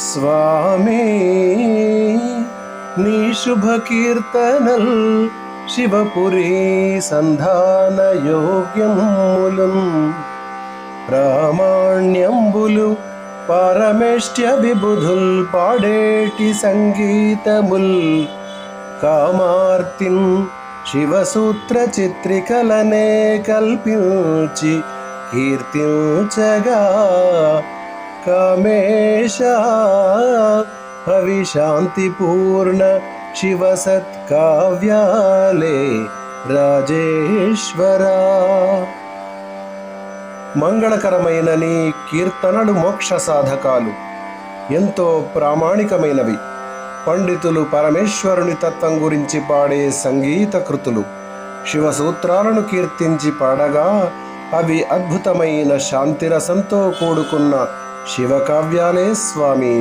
స్వామి నీ శుభ కీర్తనల్ శివపురి సంధాన యోగ్యములం ప్రామాణ్యంబులు పారమేష్ట్య విబుధుల్ పాడేటి సంగీతముల్ కామార్తిన్ శివసూత్ర చిత్రికలనే కల్పించి కీర్తించగా కామేశ హవిశాంతిపూర్ణ శివ సత్కావ్యాలే రాజేశ్వరా మంగళకరమైన నీ కీర్తనలు మోక్ష సాధకాలు. ఎంతో ప్రామాణికమైనవి. పండితులు పరమేశ్వరుని తత్వం గురించి పాడే సంగీత కృతులు. శివసూత్రాలను కీర్తించి పాడగా అవి అద్భుతమైన శాంతిరసంతో కూడుకున్న శివకావ్యాలే స్వామి.